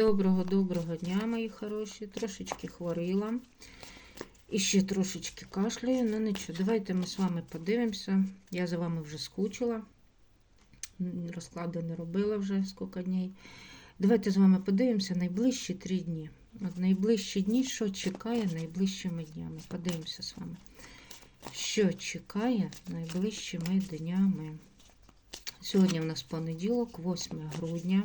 Доброго-доброго дня, мої хороші. Трошечки хворіла. І ще трошечки кашляю, ну нічого. Давайте ми з вами подивимося. Я за вами вже скучила. Розклади не робила вже скільки днів. Давайте з вами подивимося найближчі три дні. От найближчі дні, що чекає найближчими днями. Подивимося з вами. Що чекає найближчими днями. Сьогодні в нас понеділок, 8 грудня.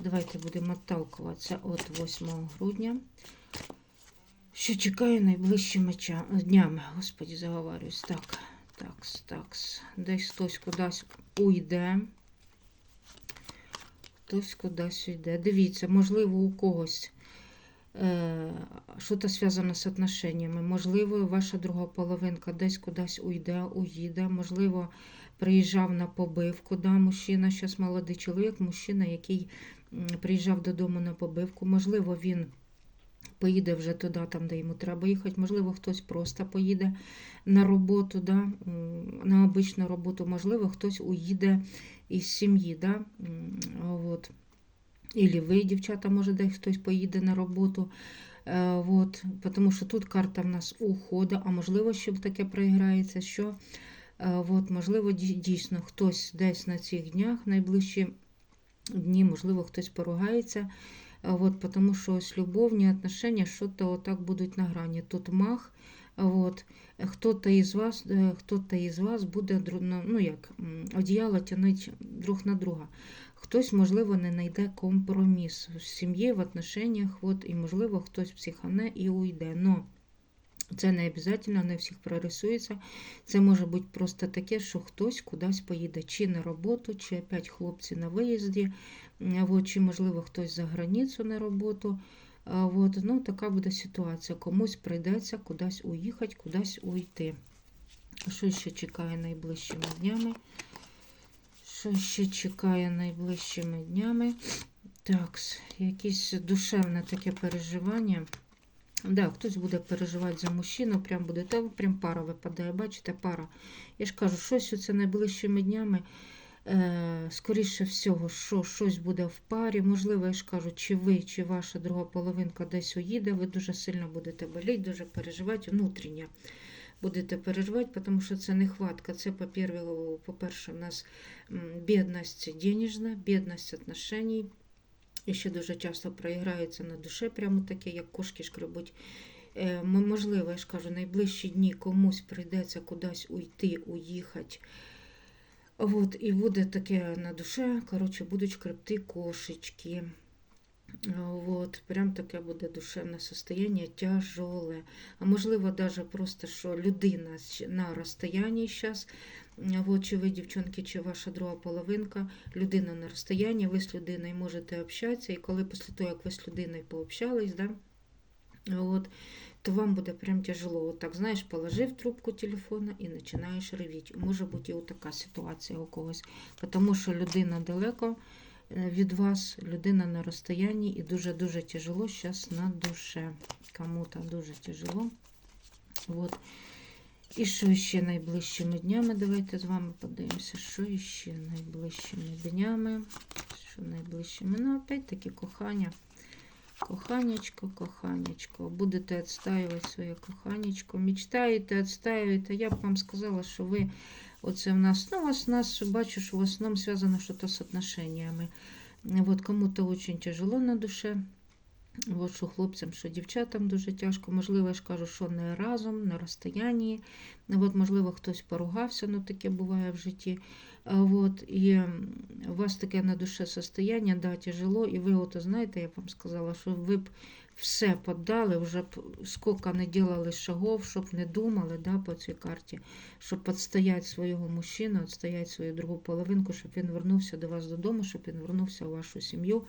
Давайте будемо отталкуватися від 8 грудня. Що чекає найближчими днями? Господі, заговарююсь. Так, такс, такс. Десь хтось кудись уйде. Хтось кудись уйде. Дивіться, можливо, у когось е, щось зв'язане з отношеннями. Можливо, ваша друга половинка десь кудись уйде, уїде. Можливо, приїжджав на побивку. Да, мужчина, зараз молодий чоловік, мужчина, який приїжджав додому на побивку. Можливо, він поїде вже туди, там, де йому треба їхати. Можливо, хтось просто поїде на роботу, да, на обичну роботу. Можливо, хтось уїде із сім'ї. Да, от. Ілі ви, дівчата, може, десь хтось поїде на роботу. Е, от, тому що тут карта в нас уходу, а можливо, що таке проіграється, що е, от, можливо, дійсно хтось десь на цих днях, найближчі дні, можливо, хтось поругається. Е, От, тому що ось любовні отношення що-то отак будуть на грані. Тут мах, от, хто-то із вас, хто-то із вас буде ну як, одіяло тянуть друг на друга. Хтось, можливо, не знайде компроміс в сім'ї, в отношеннях, от, і, можливо, хтось психане і уйде. Но це не обов'язково, не всіх прорисується. Це може бути просто таке, що хтось кудись поїде, чи на роботу, чи опять хлопці на виїзді, от, чи, можливо, хтось за границю на роботу. От, ну, така буде ситуація. Комусь прийдеться кудись уїхати, кудись уйти. Що ще чекає найближчими днями? Що ще чекає найближчими днями? Так, якесь душевне таке переживання. Да, хтось буде переживати за мужчину, прям буде, та прям пара випадає, бачите, пара. Я ж кажу, щось оце найближчими днями, е, скоріше всього, що щось буде в парі. Можливо, я ж кажу, чи ви, чи ваша друга половинка десь уїде, ви дуже сильно будете боліти, дуже переживати, внутрішньо будете переживати, тому що це нехватка. Це, по-перше, у нас бідність денежна, бідність отношений. І ще дуже часто проіграється на душе, прямо таке, як кошки шкребуть. Е, Можливо, я ж кажу, найближчі дні комусь прийдеться кудись уйти, уїхати. От, і буде таке на душе, коротше, будуть шкребти кошечки. Вот, прям таке буде душевне состояние тяжеле. А можливо, даже просто, що людина на розстоянні зараз, вот, чи ви, дівчонки, чи ваша друга половинка, людина на розстоянні, ви з людиною можете общатися, і коли після того, як ви з людиною пообщались, да, от, то вам буде прям тяжело. От так, знаєш, положив трубку телефона і починаєш ревіти. Може бути і така ситуація у когось, тому що людина далеко від вас, людина на розстоянні і дуже-дуже тяжело зараз на душе. Кому-то дуже тяжело. От. І що ще найближчими днями? Давайте з вами подивимося, що ще найближчими днями. Що найближчими? Ну, опять-таки, кохання. Коханечко, коханечко. Будете відстаювати своє коханечко. Мечтаєте, відстаюєте. Я б вам сказала, що ви оце в нас, ну, у вас, нас, бачу, що в основному зв'язано щось з отношеннями. Вот кому-то очень тяжело на душе. От що хлопцям, що дівчатам дуже тяжко. Можливо, я ж кажу, що не разом, на розстоянні. От, можливо, хтось поругався, ну таке буває в житті. От, і у вас таке на душе состояння, да, тяжело, і ви, от, знаєте, я вам сказала, що ви б все подали, вже б скільки не делали шагов, щоб не думали да, по цій карті, щоб підстояти свого мужчину, відстояти свою другу половинку, щоб він вернувся до вас додому, щоб він вернувся у вашу сім'ю.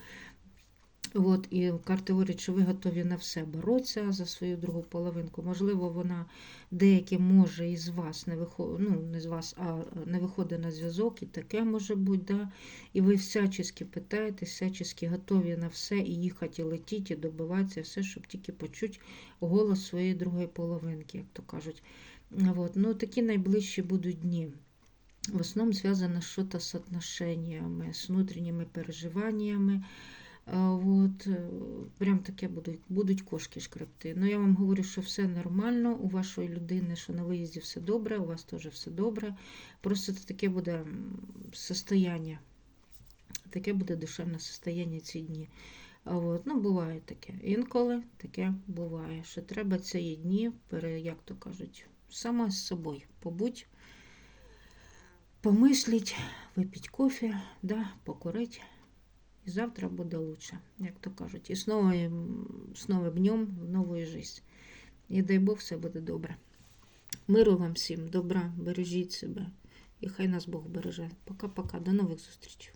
От, і карти говорять, що ви готові на все боротися за свою другу половинку. Можливо, вона деякі може із вас не виходить, ну, не з вас, а не виходить на зв'язок, і таке може бути. Да? І ви всячески питаєте, всячески готові на все, і їхати, і летіти, і добиватися, все, щоб тільки почути голос своєї другої половинки, як то кажуть. От. Ну, такі найближчі будуть дні. В основному зв'язано щось з отношеннями, з внутрішніми переживаннями. А, От, е, прям таке будуть, будуть кошки шкребти. Ну, я вам говорю, що все нормально, у вашої людини, що на виїзді все добре, у вас теж все добре. Просто це таке буде состояння. Таке буде душевне состояння ці дні. От, ну, буває таке. Інколи таке буває, що треба ці дні, як то кажуть, сама з собою побудь, помисліть, випіть кофе, да, покурить. І завтра буде лучше, як то кажуть. І з новим, з новим днем, в нову життя. І дай Бог, все буде добре. Миру вам всім, добра, бережіть себе. І хай нас Бог береже. Пока-пока, до нових зустрічей.